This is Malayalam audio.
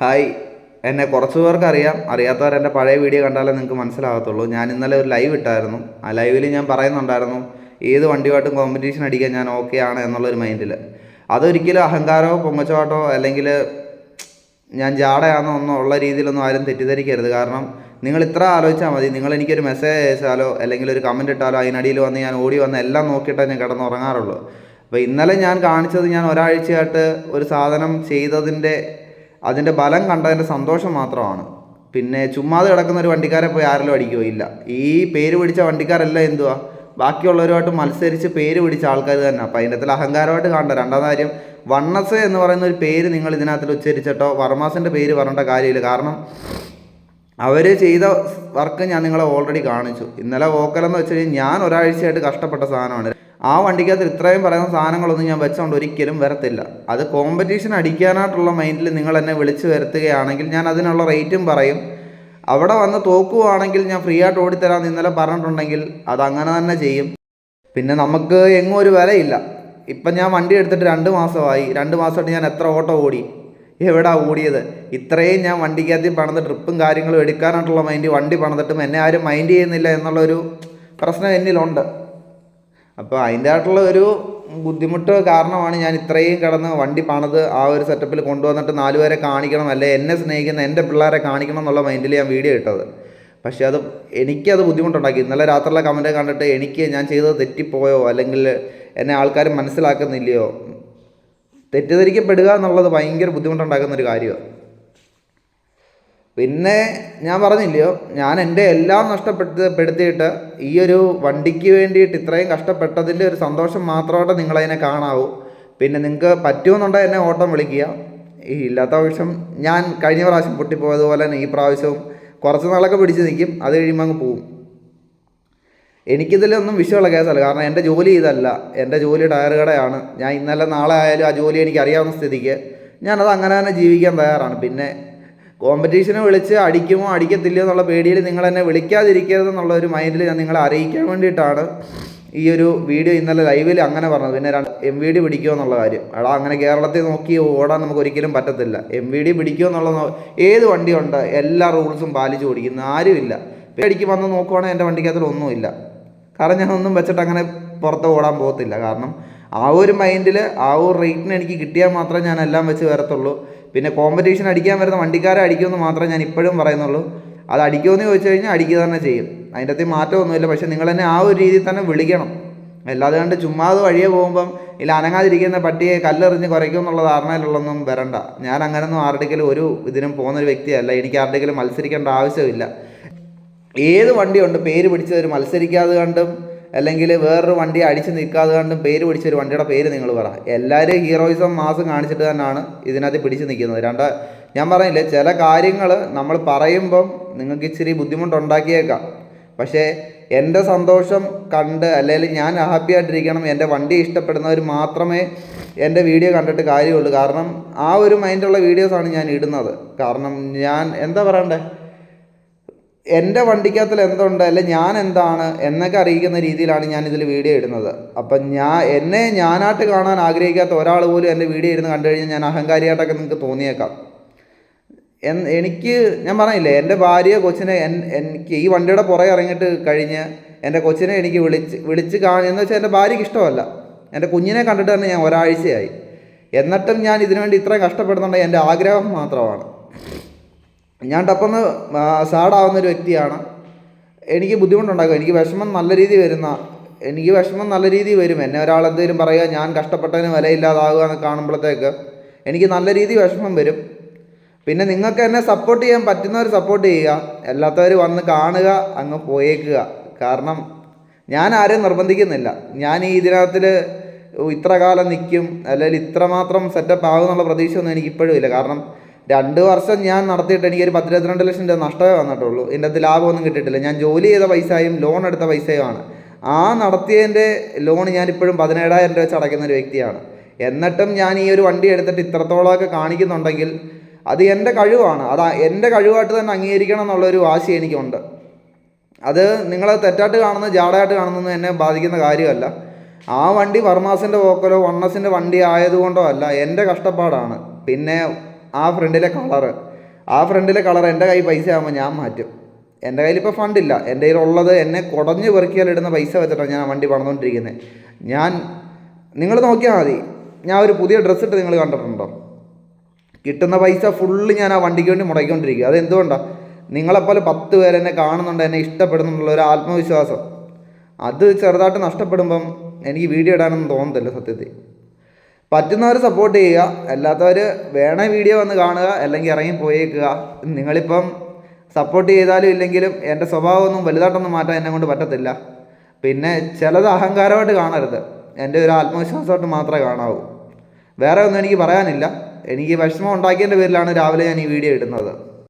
ഹായ്. എന്നെ കുറച്ച് പേർക്ക് അറിയാം. അറിയാത്തവർ എന്റെ പഴയ വീഡിയോ കണ്ടാലേ നിങ്ങൾക്ക് മനസ്സിലാകത്തുള്ളൂ. ഞാൻ ഇന്നലെ ഒരു ലൈവ് ഇട്ടായിരുന്നു. ആ ലൈവിൽ ഞാൻ പറയുന്നുണ്ടായിരുന്നു ഏത് വണ്ടിയുമായിട്ടും കോമ്പറ്റീഷൻ അടിക്കാൻ ഞാൻ ഓക്കെ ആണ് എന്നുള്ളൊരു മൈൻഡിൽ അതൊരിക്കലും അഹങ്കാരമോ പൊങ്ങച്ചോട്ടോ അല്ലെങ്കിൽ ഞാൻ ജാടയാണെന്നോ ഒന്നും ഉള്ള രീതിയിലൊന്നും ആരും തെറ്റിദ്ധരിക്കരുത്. കാരണം നിങ്ങൾ ഇത്ര ആലോചിച്ചാൽ മതി. നിങ്ങൾ എനിക്കൊരു മെസ്സേജ് അയച്ചാലോ അല്ലെങ്കിൽ ഒരു കമന്റ് ഇട്ടാലോ അതിനടിയിൽ വന്ന് ഞാൻ ഓടി വന്ന് എല്ലാം നോക്കിയിട്ടേ ഞാൻ കിടന്നുറങ്ങാറുള്ളൂ. അപ്പോൾ ഇന്നലെ ഞാൻ കാണിച്ചത് ഞാൻ ഒരാഴ്ചയായിട്ട് ഒരു സാധനം ചെയ്തതിന്റെ അതിന്റെ ബലം കണ്ടതിന്റെ സന്തോഷം മാത്രമാണ്. പിന്നെ ചുമ്മാതെ കിടക്കുന്ന ഒരു വണ്ടിക്കാരെ പോയി ആരെങ്കിലും അടിക്കുകയോ ഇല്ല. ഈ പേര് പിടിച്ച വണ്ടിക്കാരല്ല എന്തുവാ? ബാക്കിയുള്ളവരുമായിട്ട് മത്സരിച്ച് പേര് പിടിച്ച ആൾക്കാർ തന്നെ. അപ്പോൾ അതിന്റെ അകത്തിൽ അഹങ്കാരമായിട്ട് കാണണ്ട. രണ്ടാം കാര്യം വണ്ണസ് എന്ന് പറയുന്ന ഒരു പേര് നിങ്ങൾ ഇതിനകത്തിൽ ഉച്ചരിച്ചിട്ടോ വർമാസിന്റെ പേര് പറഞ്ഞിട്ട കാര്യമില്ല. കാരണം അവർ ചെയ്ത വർക്ക് ഞാൻ നിങ്ങളെ ഓൾറെഡി കാണിച്ചു. ഇന്നലെ വോക്കലെന്ന് വെച്ച് കഴിഞ്ഞാൽ ഞാൻ ഒരാഴ്ചയായിട്ട് കഷ്ടപ്പെട്ട സാധനമാണ്. ആ വണ്ടിക്കകത്ത് ഇത്രയും പറയുന്ന സാധനങ്ങളൊന്നും ഞാൻ വെച്ചുകൊണ്ട് ഒരിക്കലും വരത്തില്ല. അത് കോമ്പറ്റീഷൻ അടിക്കാനായിട്ടുള്ള മൈൻഡിൽ നിങ്ങൾ എന്നെ വിളിച്ചു വരുത്തുകയാണെങ്കിൽ ഞാൻ അതിനുള്ള റേറ്റും പറയും. അവിടെ വന്ന് തോക്കുവാണെങ്കിൽ ഞാൻ ഫ്രീ ആയിട്ട് ഓടിത്തരാമെന്ന് ഇന്നലെ പറഞ്ഞിട്ടുണ്ടെങ്കിൽ അത് അങ്ങനെ തന്നെ ചെയ്യും. പിന്നെ നമുക്ക് എങ്ങും ഒരു വിലയില്ല. ഇപ്പം ഞാൻ വണ്ടി എടുത്തിട്ട് രണ്ട് മാസമായി. രണ്ട് മാസമായിട്ട് ഞാൻ എത്ര ഓട്ടോ ഓടി? എവിടാ ഓടിയത്? ഇത്രയും ഞാൻ വണ്ടിക്കകത്ത് പണിത് ട്രിപ്പും കാര്യങ്ങളും എടുക്കാനായിട്ടുള്ള മൈൻഡ് വണ്ടി പണിതിട്ടും എന്നെ ആരും മൈൻഡ് ചെയ്യുന്നില്ല എന്നുള്ളൊരു പ്രശ്നം എന്നിലുണ്ട്. അപ്പോൾ അതിന്റെ ആയിട്ടുള്ള ഒരു ബുദ്ധിമുട്ട് കാരണമാണ് ഞാൻ ഇത്രയും കിടന്ന് വണ്ടി പണിത് ആ ഒരു സെറ്റപ്പിൽ കൊണ്ടുവന്നിട്ട് നാലുപേരെ കാണിക്കണം അല്ലെ എന്നെ സ്നേഹിക്കുന്ന എന്റെ പിള്ളേരെ കാണിക്കണം എന്നുള്ള മൈൻഡിൽ ഞാൻ വീഡിയോ ഇട്ടത്. പക്ഷേ അത് എനിക്കത് ബുദ്ധിമുട്ടുണ്ടാക്കി. ഇന്നലെ രാത്രിയിലെ കമന്റ് കണ്ടിട്ട് എനിക്ക് ഞാൻ ചെയ്തത് തെറ്റിപ്പോയോ അല്ലെങ്കിൽ എന്നെ ആൾക്കാർ മനസ്സിലാക്കുന്നില്ലയോ? തെറ്റിദ്ധരിക്കപ്പെടുക എന്നുള്ളത് ഭയങ്കര ബുദ്ധിമുട്ടുണ്ടാക്കുന്ന ഒരു കാര്യമാണ് പിന്നെ ഞാൻ പറഞ്ഞില്ലയോ ഞാൻ എന്റെ എല്ലാം നഷ്ടപ്പെടുത്തി പെടുത്തിയിട്ട് ഈ ഒരു വണ്ടിക്ക് വേണ്ടിയിട്ട് ഇത്രയും കഷ്ടപ്പെട്ടതിന്റെ ഒരു സന്തോഷം മാത്രമായിട്ട് നിങ്ങളതിനെ കാണാവൂ. പിന്നെ നിങ്ങൾക്ക് പറ്റുമെന്നുണ്ടെങ്കിൽ എന്നെ ഓട്ടം വിളിക്കുക. ഈ ഇല്ലാത്ത പക്ഷം ഞാൻ കഴിഞ്ഞ പ്രാവശ്യം പൊട്ടിപ്പോയതുപോലെ തന്നെ ഈ പ്രാവശ്യവും കുറച്ച് നാളൊക്കെ പിടിച്ച് നിൽക്കും അത് കഴിയുമ്പോൾ അങ്ങ് പോവും. എനിക്കിതിലൊന്നും വിഷയമുള്ള കേസല്ല കാരണം എന്റെ ജോലി ഇതല്ല. എന്റെ ജോലി ടയർ കടയാണ്. ഞാൻ ഇന്നലെ നാളെ ആയാലും ആ ജോലി എനിക്ക് അറിയാവുന്ന സ്ഥിതിക്ക് ഞാനത് അങ്ങനെ തന്നെ ജീവിക്കാൻ തയ്യാറാണ്. പിന്നെ കോമ്പറ്റീഷന് വിളിച്ച് അടിക്കുമോ അടിക്കത്തില്ലയോ എന്നുള്ള പേടിയിൽ നിങ്ങൾ എന്നെ വിളിക്കാതിരിക്കരുത് എന്നുള്ള ഒരു മൈൻഡിൽ ഞാൻ നിങ്ങളെ അറിയിക്കാൻ വേണ്ടിയിട്ടാണ് ഈ ഒരു വീഡിയോ ഇന്നലെ ലൈവിൽ അങ്ങനെ പറഞ്ഞത്. പിന്നെ രണ്ട് എം വി ഡി പിടിക്കുമോ എന്നുള്ള കാര്യം. എടാ അങ്ങനെ കേരളത്തിൽ നോക്കി ഓടാൻ നമുക്ക് ഒരിക്കലും പറ്റത്തില്ല. എം വി ഡി പിടിക്കുമോ എന്നുള്ളത് നോ- ഏത് വണ്ടിയുണ്ട് എല്ലാ റൂൾസും പാലിച്ച് ഓടിക്കുന്ന. ആരുമില്ല പേടിക്ക് വന്ന് നോക്കുവാണെങ്കിൽ എന്റെ വണ്ടിക്കകത്തിൽ ഒന്നുമില്ല കാരണം ഞാൻ ഒന്നും വെച്ചിട്ട് അങ്ങനെ പുറത്ത് ഓടാൻ പോകത്തില്ല. കാരണം ആ ഒരു മൈൻഡിൽ ആ ഒരു റേറ്റിന് എനിക്ക് കിട്ടിയാൽ മാത്രമേ ഞാൻ എല്ലാം വെച്ച് വരത്തുള്ളൂ. പിന്നെ കോമ്പറ്റീഷൻ അടിക്കാൻ വരുന്ന വണ്ടിക്കാരെ അടിക്കുമെന്ന് മാത്രമേ ഞാൻ ഇപ്പോഴും പറയുന്നുള്ളൂ. അത് അടിക്കുമെന്ന് ചോദിച്ചു കഴിഞ്ഞാൽ അടിക്കുക തന്നെ ചെയ്യും. അതിന്റെ അകത്ത് മാറ്റമൊന്നുമില്ല. പക്ഷേ നിങ്ങൾ തന്നെ ആ ഒരു രീതിയിൽ തന്നെ വിളിക്കണം. അല്ലാതെ കണ്ട് ചുമ്മാതെ വഴിയെ പോകുമ്പം ഇല്ല അനങ്ങാതിരിക്കുന്ന പട്ടിയെ കല്ലെറിഞ്ഞ് കുറയ്ക്കും എന്നുള്ള ധാരണയിലുള്ളൊന്നും വരണ്ട. ഞാൻ അങ്ങനൊന്നും ആരുടെങ്കിലും ഒരു ഇതിനും പോകുന്നൊരു വ്യക്തിയല്ല. എനിക്ക് ആരുടെങ്കിലും മത്സരിക്കേണ്ട ആവശ്യമില്ല. ഏത് വണ്ടിയുണ്ട് പേര് പിടിച്ചവർ മത്സരിക്കാതെ കണ്ടും അല്ലെങ്കിൽ വേറൊരു വണ്ടി അടിച്ച് നിൽക്കാതെ കണ്ടും പേര് പിടിച്ച ഒരു വണ്ടിയുടെ പേര് നിങ്ങൾ പറ. എല്ലാവരും ഹീറോയിസം മാസം കാണിച്ചിട്ട് തന്നെയാണ് ഇതിനകത്ത് പിടിച്ച് നിൽക്കുന്നത്. രണ്ട ഞാൻ പറഞ്ഞില്ലേ ചില കാര്യങ്ങൾ നമ്മൾ പറയുമ്പം നിങ്ങൾക്ക് ഇച്ചിരി ബുദ്ധിമുട്ടുണ്ടാക്കിയേക്കാം. പക്ഷേ എന്റെ സന്തോഷം കണ്ട് അല്ലെങ്കിൽ ഞാൻ ഹാപ്പി ആയിട്ടിരിക്കണം എന്റെ വണ്ടി ഇഷ്ടപ്പെടുന്നവർ മാത്രമേ എന്റെ വീഡിയോ കണ്ടിട്ട് കാര്യമുള്ളൂ. കാരണം ആ ഒരു മൈൻഡുള്ള വീഡിയോസാണ് ഞാൻ ഇടുന്നത്. കാരണം ഞാൻ എന്താ പറയണ്ടേ? എന്റെ വണ്ടിക്കകത്തിൽ എന്തുണ്ട് അല്ലെ ഞാൻ എന്താണ് എന്നൊക്കെ അറിയിക്കുന്ന രീതിയിലാണ് ഞാൻ ഇതിൽ വീഡിയോ ഇടുന്നത്. അപ്പം ഞാൻ എന്നെ ഞാനായിട്ട് കാണാൻ ആഗ്രഹിക്കാത്ത ഒരാൾ പോലും എന്റെ വീഡിയോ ഇരുന്ന് കണ്ടു കഴിഞ്ഞാൽ ഞാൻ അഹങ്കാരിയായിട്ടൊക്കെ നിങ്ങൾക്ക് തോന്നിയേക്കാം. എൻ എനിക്ക് ഞാൻ പറഞ്ഞില്ലേ എന്റെ ഭാര്യ കൊച്ചിനെ എനിക്ക് ഈ വണ്ടിയുടെ പുറകെ ഇറങ്ങിയിട്ട് കഴിഞ്ഞ് എന്റെ കൊച്ചിനെ എനിക്ക് വിളിച്ച് വിളിച്ച് കാണുക വെച്ചാൽ എന്റെ ഭാര്യയ്ക്ക് ഇഷ്ടമല്ല. എന്റെ കുഞ്ഞിനെ കണ്ടിട്ട് തന്നെ ഞാൻ ഒരാഴ്ചയായി. എന്നിട്ടും ഞാൻ ഇതിനുവേണ്ടി ഇത്രയും കഷ്ടപ്പെടുന്നുണ്ടെങ്കിൽ എന്റെ ആഗ്രഹം മാത്രമാണ്. ഞാൻ ടപ്പെന്ന് സാഡാവുന്ന ഒരു വ്യക്തിയാണ്. എനിക്ക് ബുദ്ധിമുട്ടുണ്ടാകും എനിക്ക് വിഷമം നല്ല രീതിയിൽ വരുന്ന എനിക്ക് വിഷമം നല്ല രീതിയിൽ വരും. എന്നെ ഒരാൾ എന്തെങ്കിലും പറയുക ഞാൻ കഷ്ടപ്പെട്ടതിന് വിലയില്ലാതാകുക എന്ന് കാണുമ്പോഴത്തേക്ക് എനിക്ക് നല്ല രീതിയിൽ വിഷമം വരും. പിന്നെ നിങ്ങൾക്ക് എന്നെ സപ്പോർട്ട് ചെയ്യാൻ പറ്റുന്നവർ സപ്പോർട്ട് ചെയ്യുക. അല്ലാത്തവർ വന്ന് കാണുക അങ്ങ് പോയേക്കുക. കാരണം ഞാൻ ആരെയും നിർബന്ധിക്കുന്നില്ല. ഞാൻ ഈ ഇതിനകത്തിൽ ഇത്ര കാലം നിൽക്കും അല്ലെങ്കിൽ ഇത്രമാത്രം സെറ്റപ്പ് ആകുമെന്നുള്ള പ്രതീക്ഷയൊന്നും എനിക്ക് ഇപ്പോഴും ഇല്ല. കാരണം രണ്ട് വർഷം ഞാൻ നടത്തിയിട്ട് എനിക്കൊരു പത്തിരുപത്തിരണ്ട് ലക്ഷം രൂപ നഷ്ടമേ വന്നിട്ടുള്ളൂ. എന്റെ അത് ലാഭമൊന്നും കിട്ടിയിട്ടില്ല. ഞാൻ ജോലി ചെയ്ത പൈസയും ലോൺ എടുത്ത പൈസയുമാണ്. ആ നടത്തിയതിന്റെ ലോൺ ഞാനിപ്പോഴും പതിനേഴായിരം രൂപ വെച്ച് അടയ്ക്കുന്ന ഒരു വ്യക്തിയാണ്. എന്നിട്ടും ഞാൻ ഈ ഒരു വണ്ടി എടുത്തിട്ട് ഇത്രത്തോളമൊക്കെ കാണിക്കുന്നുണ്ടെങ്കിൽ അത് എന്റെ കഴിവാണ്. അത് എന്റെ കഴിവായിട്ട് തന്നെ അംഗീകരിക്കണം എന്നുള്ളൊരു വാശി എനിക്കുണ്ട്. അത് നിങ്ങൾ തെറ്റായിട്ട് കാണുന്നത് ജാടയായിട്ട് കാണുന്നത് എന്നെ ബാധിക്കുന്ന കാര്യമല്ല. ആ വണ്ടി വർമാസിന്റെ പോക്കലോ വണ്ണസിന്റെ വണ്ടി ആയതുകൊണ്ടോ അല്ല എന്റെ കഷ്ടപ്പാടാണ്. പിന്നെ ആ ഫ്രണ്ടിലെ കളറ് ആ ഫ്രണ്ടിലെ കളർ എന്റെ കയ്യിൽ പൈസ ആകുമ്പോൾ ഞാൻ മാറ്റും. എന്റെ കയ്യിൽ ഇപ്പോൾ ഫണ്ടില്ല എന്റെ കയ്യിലുള്ളത് എന്നെ കുടഞ്ഞ് പെറുക്കിയാലിടുന്ന പൈസ വെച്ചിട്ടാണ് ഞാൻ വണ്ടി പണിതുകൊണ്ടിരിക്കുന്നത് ഞാൻ നിങ്ങൾ നോക്കിയാൽ മതി. ഞാൻ ഒരു പുതിയ ഡ്രസ്സ് ഇട്ട് നിങ്ങൾ കണ്ടിട്ടുണ്ടോ? കിട്ടുന്ന പൈസ ഫുള്ള് ഞാൻ ആ വണ്ടിക്ക് വേണ്ടി മുടക്കിക്കൊണ്ടിരിക്കുക അതെന്തുകൊണ്ടാണ് നിങ്ങളെപ്പോലെ പത്ത് പേരെന്നെ കാണുന്നുണ്ട് എന്നെ ഇഷ്ടപ്പെടുന്നുള്ള ഒരു ആത്മവിശ്വാസം. അത് ചെറുതായിട്ട് നഷ്ടപ്പെടുമ്പം എനിക്ക് വീഡിയോ ഇടാനൊന്നും തോന്നത്തില്ല സത്യത്തിൽ. പറ്റുന്നവർ സപ്പോർട്ട് ചെയ്യുക. അല്ലാത്തവർ വേണ വീഡിയോ വന്ന് കാണുക അല്ലെങ്കിൽ ഇറങ്ങി പോയേക്കുക. നിങ്ങളിപ്പം സപ്പോർട്ട് ചെയ്താലും ഇല്ലെങ്കിലും എന്റെ സ്വഭാവമൊന്നും വലുതായിട്ടൊന്നും മാറ്റാൻ എന്നെ കൊണ്ട് പറ്റത്തില്ല. പിന്നെ ചിലത് അഹങ്കാരമായിട്ട് കാണരുത്. എന്റെ ഒരു ആത്മവിശ്വാസമായിട്ട് മാത്രമേ കാണാവൂ. വേറെ ഒന്നും എനിക്ക് പറയാനില്ല. എനിക്ക് വിഷമം ഉണ്ടാക്കിയതിന്റെ പേരിലാണ് രാവിലെ ഞാൻ ഈ വീഡിയോ ഇടുന്നത്.